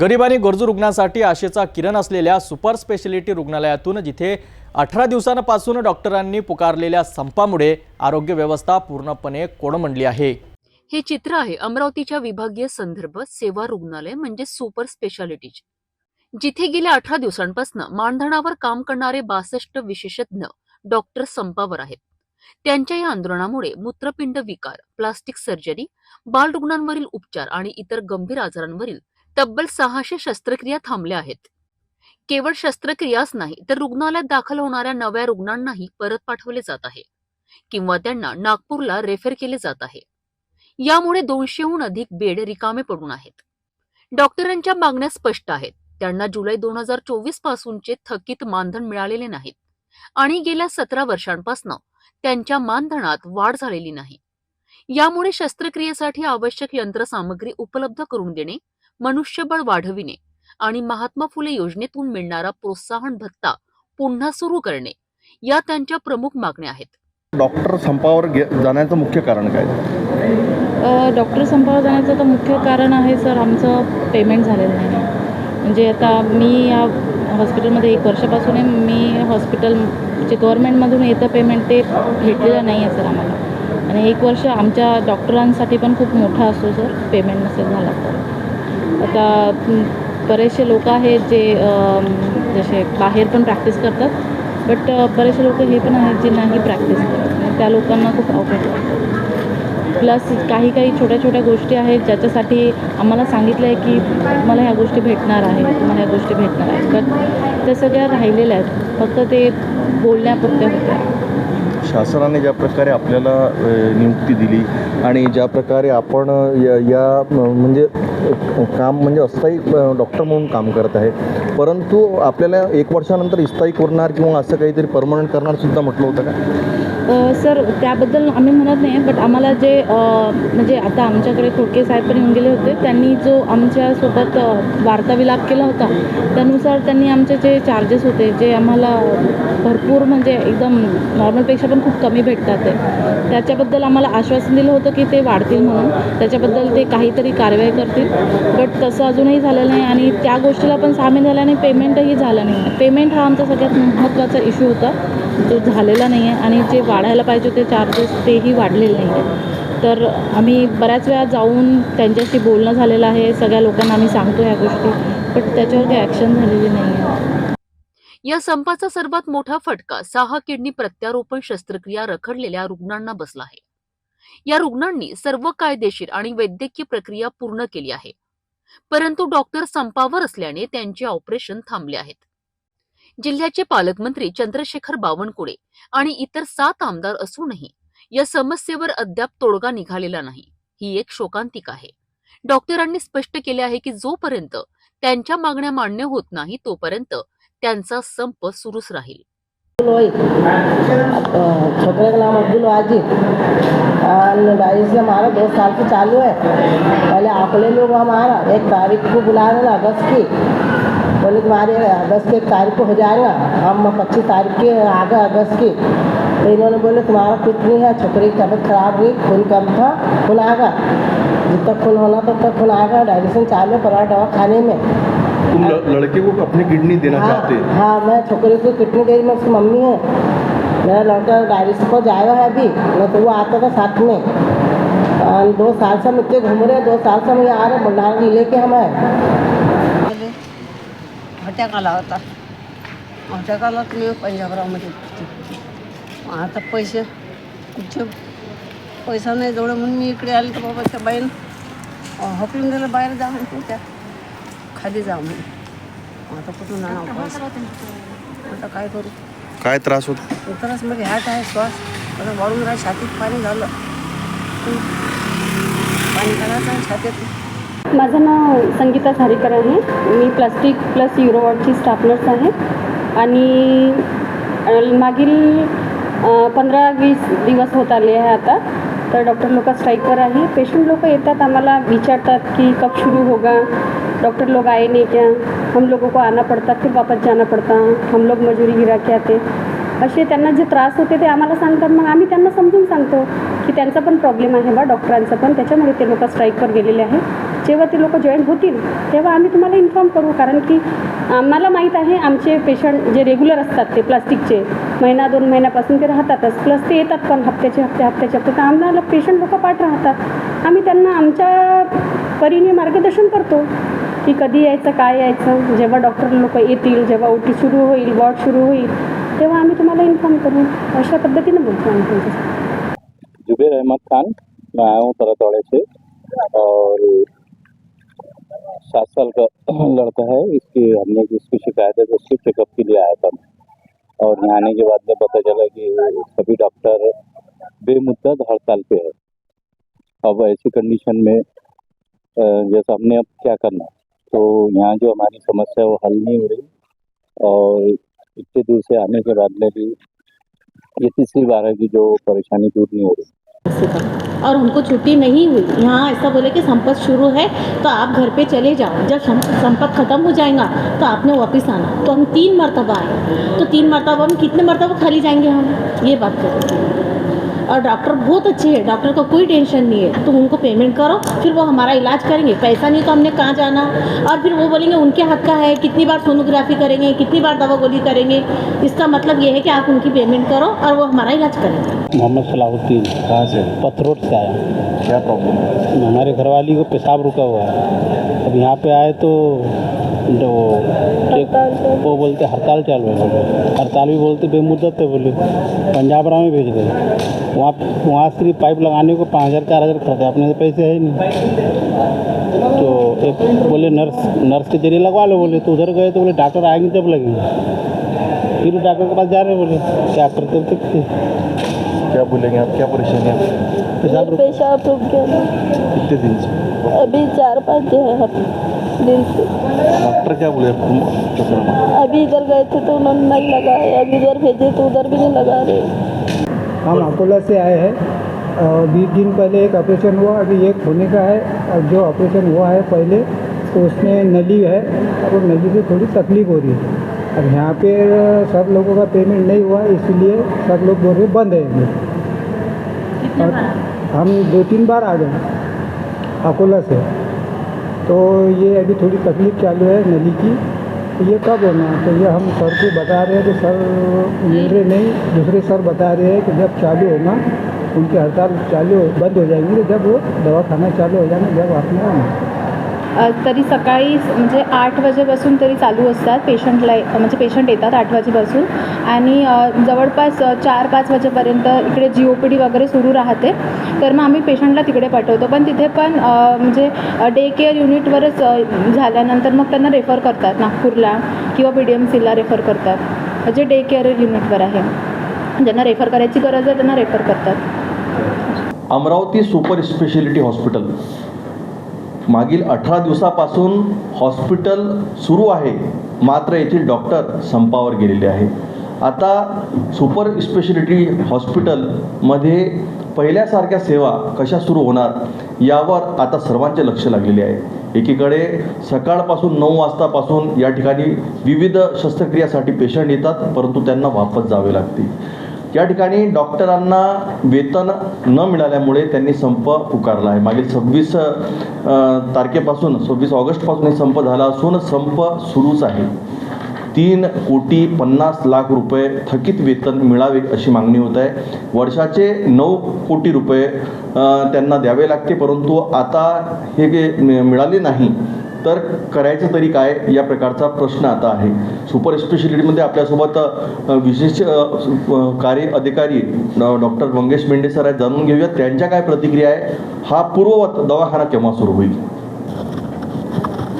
गरीब आणि गरजू रुग्णांसाठी आशेचा किरण असलेल्या सुपर स्पेशालिटी रुग्णालयातून जिथे अठरा दिवसांपासून डॉक्टरांनी पुकारलेल्या संपामुळे आरोग्य व्यवस्था पूर्णपणे कोडमंडली आहे. हे चित्र आहे अमरावतीच्या विभागीय संदर्भ सेवा रुग्णालय म्हणजे सुपर स्पेशालिटीज. जिथे गेल्या अठरा दिवसांपासून मानधनावर काम करणारे बासष्ट विशेषज्ञ डॉक्टर संपावर आहेत. त्यांच्या या आंदोलनामुळे मूत्रपिंड विकार प्लास्टिक सर्जरी बालरुग्णांवरील उपचार आणि इतर गंभीर आजारांवरील तब्बल सहाशे शस्त्रक्रिया थांबल्या आहेत. केवळ शस्त्रक्रियाच नाही तर रुग्णालयात दाखल होणाऱ्या नव्या रुग्णांनाही परत पाठवले जात आहे किंवा त्यांना नागपूरला रेफर केले जात आहे. यामुळे दोनशेहून अधिक बेड रिकामे पडून आहेत. डॉक्टरांच्या मागण्या स्पष्ट आहेत. त्यांना जुलै दोन हजार चोवीस पासूनचे थकीत मानधन मिळालेले नाहीत. आणि गेल्या सतरा वर्षांपासून त्यांच्या मानधनात वाढ झालेली नाही. यामुळे शस्त्रक्रियेसाठी आवश्यक यंत्रसामग्री उपलब्ध करून देणे मनुष्यबळ वाढविणे आणि महात्मा फुले योजनेतून मिळणारा प्रोत्साहन भत्ता पुन्हा सुरू करणे या त्यांच्या प्रमुख मागण्या आहेत. डॉक्टर संपावर जाण्याचं मुख्य कारण काय? डॉक्टर संपावर जाण्याचं तर मुख्य कारण आहे सर आमचं पेमेंट झालेलं नाही. म्हणजे आता मी या हॉस्पिटलमध्ये एक वर्षापासून आहे मी हॉस्पिटल जे गव्हर्मेंटमधून येतं पेमेंट ते भेटलेलं नाही आहे सर आम्हाला. आणि एक वर्ष आमच्या डॉक्टरांसाठी पण खूप मोठा असतो सर पेमेंट नसेल झाला तर. आता बरेचसे लोक आहेत जे जसे बाहेर पण प्रॅक्टिस करतात बट बरेचसे लोक हे पण आहेत जे नाही प्रॅक्टिस करत. त्या लोकांना खूप अवघड वाटतं प्लस काही काही छोट्या छोट्या गोष्टी आहेत ज्याच्यासाठी आम्हाला सांगितलं आहे की तुम्हाला ह्या गोष्टी भेटणार आहे तुम्हाला ह्या गोष्टी भेटणार आहेत. बट त्या सगळ्या राहिलेल्या आहेत. फक्त ते बोलण्यापुरत्या होत्या. शासनाने ज्या प्रकारे आपल्याला नियुक्ती दिली आणि ज्या प्रकारे आपण या या, म्हणजे काम म्हणजे अस्थायी डॉक्टर म्हणून काम करत आहे. परंतु आपल्याला एक वर्षानंतर इस्थायी करणार किंवा असं काहीतरी परमनंट करणार सुद्धा म्हटलं होतं का? सर त्याबद्दल आम्ही म्हणत नाही बट आम्हाला जे म्हणजे आता आमच्याकडे खोडके साहेब पण येऊन गेले होते. त्यांनी जो आमच्यासोबत अ, वार्ताविलाप केला होता त्यानुसार त्यांनी आमचे जे चार्जेस होते जे आम्हाला भरपूर म्हणजे एकदम नॉर्मलपेक्षा पण खूप कमी भेटतात ते त्याच्याबद्दल आम्हाला आश्वासन दिलं होतं की ते वाढतील म्हणून. त्याच्याबद्दल ते काहीतरी कारवाई करतील. बट तसं अजूनही झालेलं नाही आणि त्या गोष्टीला पण सामील झाल्याने पेमेंटही झालं नाही. पेमेंट हा आमचा सगळ्यात महत्त्वाचा इश्यू होता. जो झालेला नाही आहे आणि जे वाढायला पाहिजे होते चार्जेस तेही वाढलेले नाही आहेत. तर आम्ही बऱ्याच वेळा जाऊन त्यांच्याशी बोलणं झालेलं आहे सगळ्या लोकांना आम्ही सांगतो ह्या गोष्टी पण त्याच्यावर काही ॲक्शन झालेली नाही आहे. या संपाचा सर्वात मोठा फटका सहा किडनी प्रत्यारोपण शस्त्रक्रिया रखडलेल्या रुग्णांना बसला आहे. या रुग्णांनी सर्व कायदेशीर आणि वैद्यकीय प्रक्रिया पूर्ण केली आहे. परंतु डॉक्टर संपावर असल्याने त्यांचे ऑपरेशन थांबले आहेत. जिल्ह्याचे पालकमंत्री चंद्रशेखर बावनकुळे आणि इतर सात आमदार असूनही या समस्येवर अद्याप तोडगा निघालेला नाही. ही एक शोकांतिक आहे. डॉक्टरांनी स्पष्ट केले आहे की जोपर्यंत त्यांच्या मागण्या मान्य होत नाही तोपर्यंत त्यांचा संप सुरूच राहील. छोकरे का नाम अब्दुल वाजिद और हमारा दो साल से चालू है पहले आकले लोग हमारा एक तारीख को बुला रहे अगस्त की बोले तुम्हारे अगस्त की एक तारीख को हो जाएगा। हम पच्चीस तारीख के आ गए अगस्त की। तो इन्होंने बोले तुम्हारा कुछ नहीं है छोकरी की तबीयत खराब हुई खून कम था खून आएगा। जब तक खून होना तब तक खून आएगा डायलिसन चालू प्राइवेट दवा खाने में। तुम लड़के को अपनी किडनी देना हाँ, चाहते हैं? हाँ मैं छोकरे को कितनी देर में उसकी मम्मी है। मेरा लड़का डायलिसिस को जाएगा है अभी नहीं तो वो आता था साथ में। दो साल से हम इतने घूम रहे हैं दो साल से हम यहाँ आ रहे हैं भंडारा ज़िले के हम हैं। अटॅक आला होता. आला तर मी पंजाबरावमध्ये होती. आता पैसे कुठचे? पैसा नाही जवळ म्हणून मी इकडे आले तर बाबा त्या बाईन हकलून दिलं बाहेर जा म्हणते त्या खाली जा म्हणून. आता कुठून आणा पैसा? आता काय करू? काय त्रास होता? तरच मग ह्यात आहे श्वास. आता वाढून राहा छातीत पाणी झालं. पाणी काढायचं आहे छातीत. माझं नाव संगीता झारीकर आहे. मी प्लास्टिक प्लस युरोवॉर्डची स्टाफ नर्स आहे. आणि मागील पंधरा वीस दिवस होत आले आहे आता. तर डॉक्टर लोक स्ट्राईकवर आहे. पेशंट लोक येतात आम्हाला विचारतात की कब शुरू होगा? डॉक्टर लोग आए नहीं क्या? हम लोगों को आना पड़ता फिर वापस जाना पड़ता. हम लोग मजुरी गिरा के आते. असे त्यांना जे त्रास होते ते आम्हाला सांगतात. मग आम्ही त्यांना समजून सांगतो की त्यांचा पण प्रॉब्लेम आहे बा डॉक्टरांचा पण. त्याच्यामुळे ते लोक स्ट्राईकवर गेलेले आहे जेव्हा ते लोक जॉईन होतील तेव्हा आम्ही तुम्हाला इन्फॉर्म करू. कारण की आम्हाला माहीत आहे आमचे पेशंट जे रेग्युलर असतात ते प्लास्टिकचे महिना दोन महिन्यापासून ते राहतातच. प्लस ते येतात पण हप्त्याचे हप्ते हप्त्याचे हप्ते. तर आम्हाला पेशंट लोक पाठ राहतात. आम्ही त्यांना आमच्या परीने मार्गदर्शन करतो की कधी यायचं काय यायचं. जेव्हा डॉक्टर लोक येतील जेव्हा ओ टी सुरू होईल वॉर्ड सुरू होईल तेव्हा आम्ही तुम्हाला इन्फॉर्म करू. अशा पद्धतीने बोलतो आम्ही तुमच्याशी. जुबेर अहमद खान मैं आया हूँ तरतौड़े से और सात साल का लड़का है। इसकी हमने जिसकी शिकायत है तो उसकी चेकअप के लिए आया था। और यहाँ आने के बाद में पता चला कि सभी डॉक्टर बेमुद्दत हड़ताल पे है। अब ऐसी कंडीशन में जैसा हमने अब क्या करना तो यहाँ जो हमारी समस्या है, वो हल नहीं हो रही। और इतने दूर से आने के बाद में भी ये तीसरी बार है कि जो परेशानी दूर नहीं हो रही। और उनको छुट्टी नहीं हुई। यहाँ ऐसा बोले कि संपत शुरू है तो आप घर पे चले जाओ। जब संपत ख़त्म हो जाएगा तो आपने वापस आना। तो हम तीन मरतबा आए तो तीन मरतबा में कितने मरतबा खाली जाएँगे हम? ये बात करें। और डॉक्टर बहुत अच्छे हैं डॉक्टर को कोई टेंशन नहीं है। तो उनको पेमेंट करो फिर वो हमारा इलाज करेंगे। पैसा नहीं तो हमने कहाँ जाना? और फिर वो बोलेंगे उनके हक का है कितनी बार सोनोग्राफी करेंगे कितनी बार दवा गोली करेंगे? इसका मतलब ये है कि आप उनकी पेमेंट करो और वो हमारा इलाज करेंगे मोहम्मद सलाहुद्दीन कहाँ से? पथरोड से आया। क्या प्रॉब्लम है हमारे घरवाली को पेशाब रुका हुआ है। अब यहाँ पे आए तो जो वो बोलते हड़ताल चालू है बोले हड़ताल भी बोलते बेमुद्दत है बोले पंजाब राव में भेज दे। वहाँ वहाँ सिर्फ़ पाइप लगाने को पाँच हज़ार चार हज़ार खर्चा अपने से पैसे है ही नहीं। तो एक बोले नर्स नर्स के ज़रिए लगवा लो बोले तो उधर गए तो बोले डॉक्टर आएँगे जब लगेंगे। फिर डॉक्टर के पास जा रहे बोले क्या करते सकते क्या बोलेंगे आप क्या परेशानी है? आपको? पेशाब रुक गया। कितने दिन से? अभी चार पाँच दिन से डॉक्टर क्या बोले आपको? अभी इधर गए थे तो उन्होंने नहीं लगाए अभी इधर भेजे तो उधर भी नहीं लगा रहे हम अकोला से आए हैं। बीस दिन पहले एक ऑपरेशन हुआ अभी एक होने का है। और जो ऑपरेशन हुआ है पहले तो उसमें नली है और नली से थोड़ी तकलीफ़ हो रही है। अब यहाँ पे सब लोगों का पेमेंट नहीं हुआ इसलिए सब लोग बोल रहे बंद है। और हम दो तीन बार आ गए अकोला से। तो ये अभी थोड़ी तकलीफ़ चालू है नली की। तो ये कब होना? तो ये हम सर को बता रहे हैं कि सर मिल रहे नहीं। दूसरे सर बता रहे हैं कि जब चालू होना उनकी हड़ताल चालू बंद हो जाएँगी। तो जब वो दवाखाना चालू हो जाएँगे, जब आपने आना तरी सकाळी म्हणजे आठ वाजेपासून तरी चालू असतात. पेशंटला म्हणजे पेशंट येतात आठ वाजेपासून. आणि जवळपास चार पाच वाजेपर्यंत इकडे जी ओ पी डी वगैरे सुरू राहते. तर मग आम्ही पेशंटला तिकडे पाठवतो. पण तिथे पण म्हणजे डे केअर युनिटवरच झाल्यानंतर मग त्यांना रेफर करतात. नागपूरला किंवा पी डी एम सीला रेफर करतात. जे डे केअर युनिटवर आहे. ज्यांना रेफर करायची गरज आहे त्यांना रेफर करतात. Amravati super speciality hospital. मागील अठरा दिवसापासून हॉस्पिटल सुरू आहे. मात्र येथील डॉक्टर संपावर गेलेले आहे आता सुपर स्पेशलिटी हॉस्पिटलमध्ये पहिल्यासारख्या सेवा कशा सुरू होणार यावर आता सर्वांचे लक्ष लागलेले आहे. एकीकडे सकाळपासून नऊ वाजतापासून या ठिकाणी विविध शस्त्रक्रियासाठी पेशंट येतात परंतु त्यांना वापस जावे लागते. या ठिकाणी डॉक्टरांना वेतन न मिळाल्यामुळे त्यांनी संप पुकारला आहे. मागील सव्वीस तारखेपासून सव्वीस ऑगस्टपासून हे संप झाला असून संप सुरूच आहे. तीन कोटी पन्नास लाख रुपये थकीत वेतन मिळावे अशी मागणी होत आहे. वर्षाचे नऊ कोटी रुपये त्यांना द्यावे लागते परंतु आता हे मि- मिळाले नाही तर करायचं तरी काय या प्रकारचा प्रश्न आता आहे. सुपर स्पेशालिटीमध्ये आपल्यासोबत विशेष कार्य अधिकारी डॉक्टर मंगेश मेंढे सर आहेत. जाणून घेऊया त्यांच्या काय प्रतिक्रिया आहे. हा पूर्ववत दवाखाना केव्हा सुरू होईल?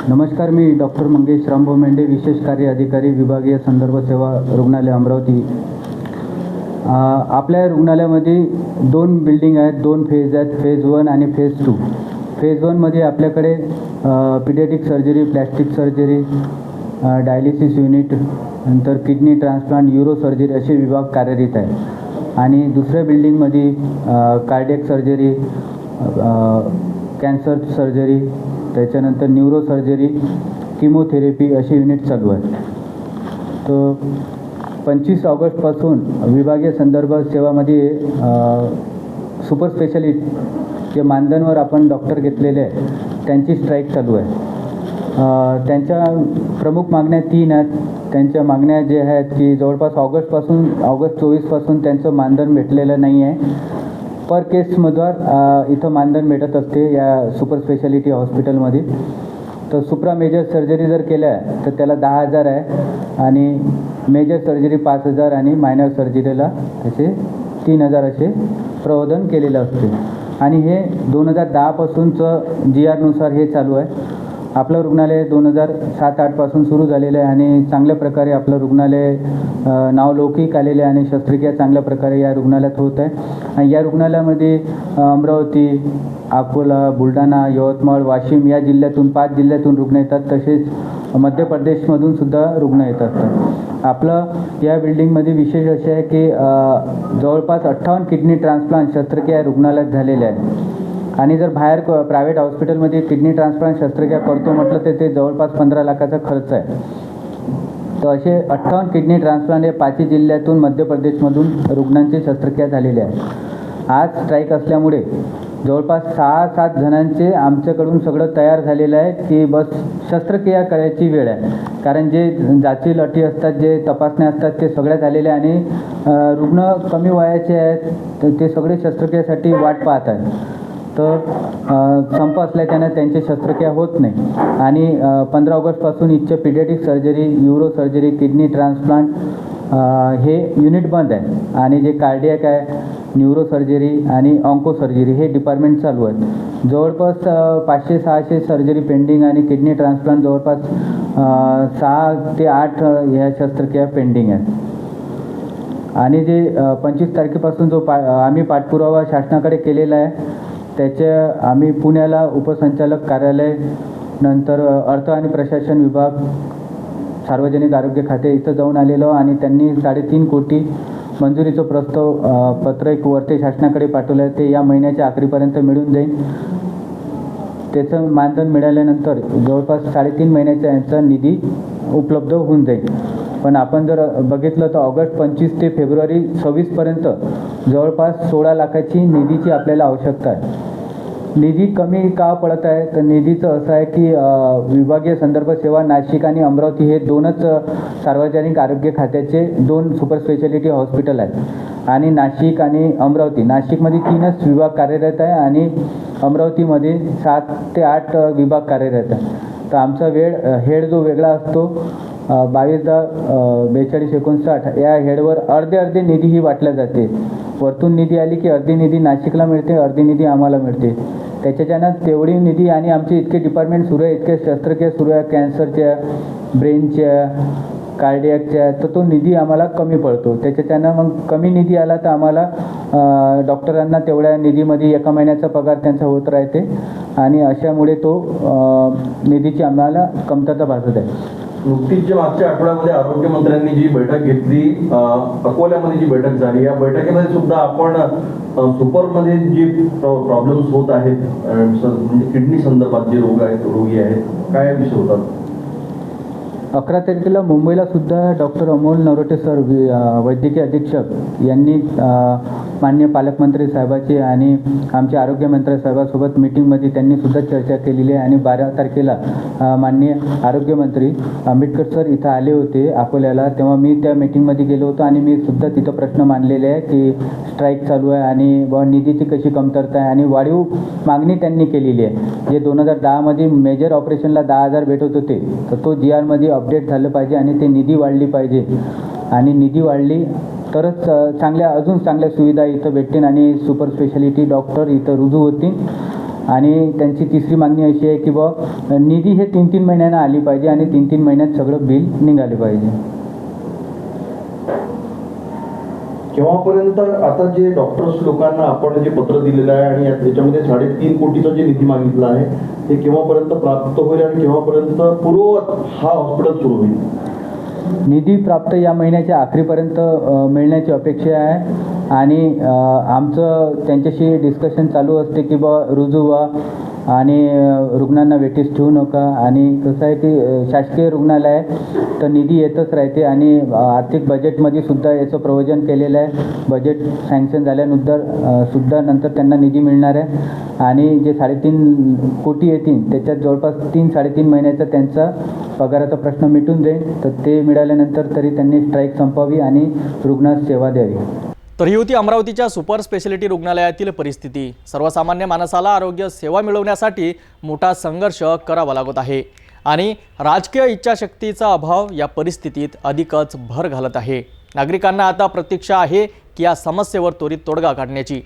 नमस्कार मी डॉक्टर मंगेश रामभाऊ मेंढे विशेष कार्य अधिकारी विभागीय संदर्भ सेवा रुग्णालय अमरावती. आपल्या रुग्णालयामध्ये दोन बिल्डिंग आहेत. दोन फेज आहेत. फेज वन आणि फेज टू फेज वनमध्ये आपल्याकडे paediatric surgery plastic surgery dialysis unit नंतर किडनी ट्रान्सप्लांट युरो सर्जरी असे विभाग कार्यरत आहे आणि दुसऱ्या बिल्डिंगमध्ये कार्डियक सर्जरी कॅन्सर सर्जरी त्याच्यानंतर न्यूरो सर्जरी किमोथेरपी असे युनिट चालू आहेत. तर पंचवीस ऑगस्टपासून विभागीय संदर्भ सेवामध्ये सुपर स्पेशालिस्ट जे मानधनवर आपण डॉक्टर घेतलेले आहे त्यांची स्ट्राईक चालू आहे. त्यांच्या प्रमुख मागण्या तीन आहेत. त्यांच्या मागण्या जे आहेत की जवळपास ऑगस्टपासून ऑगस्ट चोवीसपासून त्यांचं मानधन भेटलेलं नाही आहे. पर केसमधून इथं मानधन भेटत असते या सुपर स्पेशालिटी हॉस्पिटलमध्ये तर सुप्रा मेजर सर्जरी जर केल्या तर त्याला दहा हजार आहे आणि मेजर सर्जरी पाच हजार आणि मायनर सर्जरीला असे तीन हजार असे प्रबोधन केलेलं असते. आणि हे दोन हजार दहापासूनचं जी आरनुसार हे चालू आहे. आपलं रुग्णालय दोन हजार सात आठपासून सुरू झालेलं आहे आणि चांगल्या प्रकारे आपलं रुग्णालय नावलौकिक आलेलं आहे आणि शस्त्रक्रिया चांगल्या प्रकारे या रुग्णालयात होत आहे. आणि या रुग्णालयामध्ये अमरावती अकोला बुलढाणा यवतमाळ वाशिम या जिल्ह्यातून पाच जिल्ह्यातून रुग्ण येतात. तसेच मध्य प्रदेशमधून सुद्धा रुग्ण येतात. आपलं या बिल्डिंगमध्ये विशेष असे आहे की जवळपास अठ्ठावन्न किडनी ट्रान्सप्लांट शस्त्रक्रिया रुग्णालयात झालेल्या आहेत. आणि जर बाहेर प्रायव्हेट हॉस्पिटलमध्ये किडनी ट्रान्सप्लांट शस्त्रक्रिया करतो म्हटलं तर ते जवळपास पंधरा लाखाचा खर्च आहे. तर असे अठ्ठावन्न किडनी ट्रान्सप्लांट या पाचही जिल्ह्यातून मध्य प्रदेशमधून रुग्णांची शस्त्रक्रिया झालेली आहे. आज स्ट्राईक असल्यामुळे जवळपास सहा सात जणांचे आमच्याकडून सगळं तयार झालेलं आहे की बस शस्त्रक्रिया करायची वेळ आहे. कारण जे जाची लटी असतात जे तपासण्या असतात ते सगळ्या झालेल्या आणि रुग्ण कमी वयाचे आहेत तर ते सगळे शस्त्रक्रियेसाठी वाट पाहत आहेत. तर संप असल्याच्यानं त्यांची शस्त्रक्रिया होत नाही. आणि पंधरा ऑगस्टपासून इच्छा paediatric surgery neuro surgery kidney transplant हे युनिट बंद आहे. आणि जे कार्डियक आहे न्यूरो सर्जरी आणि ऑन्को सर्जरी हे डिपार्टमेंट चालू आहेत. जवळपास पाचशे सहाशे सर्जरी पेंडिंग आणि किडनी ट्रान्सप्लांट जवळपास सहा ते आठ ह्या शस्त्रक्रिया पेंडिंग आहेत. आणि जे पंचवीस तारखेपासून जो पा आम्ही पाठपुरावा शासनाकडे केलेला आहे त्याच्या आम्ही पुण्याला उपसंचालक कार्यालय नंतर अर्थ आणि प्रशासन विभाग सार्वजनिक आरोग्य खाते इथं जाऊन आलेलो आणि त्यांनी साडेतीन कोटी मंजुरीचं प्रस्ताव पत्र एक वरते शासनाकडे पाठवलं आहे. ते या महिन्याच्या अखेरीपर्यंत मिळून जाईल. त्याचं मानधन मिळाल्यानंतर जवळपास साडेतीन महिन्याचा यांचा निधी उपलब्ध होऊन जाईल. पण आपण जर बघितलं तर ऑगस्ट पंचवीस ते फेब्रुवारी सव्वीसपर्यंत जवळपास सोळा लाखाची निधीची आपल्याला आवश्यकता आहे. निधी कमी का पडत आहे? तर निधीचं असं आहे की विभागीय संदर्भ सेवा नाशिक आणि अमरावती हे दोनच सार्वजनिक आरोग्य खात्याचे दोन सुपर स्पेशालिटी हॉस्पिटल आहेत. आणि नाशिक आणि अमरावती. नाशिकमध्ये तीनच विभाग कार्यरत आहे आणि अमरावतीमध्ये सात ते आठ विभाग कार्यरत आहे. तर आमचा वेळ हेड जो वेगळा असतो बावीस दहा बेचाळीस एकोणसाठ या हेडवर अर्धे अर्धे निधी ही वाटल्या जाते. वरतून निधी आली की अर्धी निधी नाशिकला मिळते अर्धी निधी आम्हाला मिळते. त्याच्याच्यानं तेवढी निधी आणि आमचे इतके डिपार्टमेंट सुरू आहे इतके शस्त्रक्रिया सुरू आहे कॅन्सरच्या ब्रेनच्या कार्डियकच्या तर तो निधी आम्हाला कमी पडतो. त्याच्याच्यानं मग कमी निधी आला तर आम्हाला डॉक्टरांना तेवढ्या निधीमध्ये एका महिन्याचा पगार त्यांचा होत राहते आणि अशामुळे तो निधीची आम्हाला कमतरता भासत आहे. नुकतीच जे मागच्या आठवड्यामध्ये आरोग्यमंत्र्यांनी जी बैठक घेतली अकोल्यामध्ये जी बैठक झाली या बैठकीमध्ये सुद्धा आपण सुपरमध्ये जे प्रॉब्लेम्स होत आहेत म्हणजे किडनी संदर्भात जे रोग आहेत रोगी आहेत काय विषय होतात? अकरा तारखेला मुंबईला सुद्धा डॉक्टर अमोल नरोटे सर वि- वैद्यकीय अधीक्षक यांनी अ, माननीय पालकमंत्री साहेबाची आणि आमच्या आरोग्यमंत्री साहेबासोबत मिटिंगमध्ये त्यांनी सुद्धा चर्चा केलेली आहे. आणि बारा तारखेला अ, माननीय आरोग्यमंत्री आंबेडकर सर इथं आले होते अकोल्याला. तेव्हा मी त्या मिटिंगमध्ये गेलो होतो आणि मी सुद्धा तिथं प्रश्न मांडलेले आहे की स्ट्राईक चालू आहे आणि निधीची कशी कमतरता आहे आणि वाढीव मागणी त्यांनी केलेली आहे. जे दोन हजार दहामध्ये मेजर ऑपरेशनला दहा हजार भेटत होते तर तो जी आरमध्ये अपडेट झालं पाहिजे आणि ते निधी वाढली पाहिजे. आणि निधी वाढली तरच चांगल्या अजून चांगल्या सुविधा इथं भेटतील आणि सुपर स्पेशालिटी डॉक्टर इथं रुजू होतील. आणि त्यांची तिसरी मागणी अशी आहे की बा निधी हे तीन तीन महिन्यानं आली पाहिजे आणि तीन तीन महिन्यात सगळं बिल निघाले पाहिजे. तेव्हापर्यंत आता जे डॉक्टर्स लोकांना आपण जे पत्र दिलेलं आहे आणि त्याच्यामध्ये साडेतीन कोटीचा जे निधी मागितला आहे ते केव्हापर्यंत प्राप्त होईल आणि केव्हापर्यंत पूर्ववत हा हॉस्पिटल सुरू होईल? निधी प्राप्त या महिन्याच्या अखेरीपर्यंत मिळण्याची अपेक्षा आहे. आणि आमचं त्यांच्याशी डिस्कशन चालू असते की बा रुजू व्हा. आणि रुग्णांना वेठीस ठेवू नका. आणि कसं आहे की शासकीय रुग्णालय आहे, तर निधी येतच राहते. आणि आर्थिक बजेटमध्ये सुद्धा याचं प्रयोजन केलेलं आहे. बजेट सँक्शन झाल्यानंतर सुद्धा नंतर त्यांना निधी मिळणार आहे. आणि जे साडेतीन कोटी येतील त्याच्यात जवळपास तीन साडेतीन महिन्याचा त्यांचा पगाराचा प्रश्न मिटून जाईल. तर ते मिळाल्यानंतर तरी त्यांनी स्ट्राईक संपवावी आणि रुग्णास सेवा द्यावी. तर ही होती अमरावतीच्या सुपर स्पेशालिटी रुग्णालयातील परिस्थिती. सर्वसामान्य माणसाला आरोग्य सेवा मिळवण्यासाठी मोठा संघर्ष करावा लागत आहे आणि राजकीय इच्छाशक्तीचा अभाव या परिस्थितीत अधिकच भर घालत आहे. नागरिकांना आता प्रतीक्षा आहे की या समस्येवर त्वरित तोडगा काढण्याची.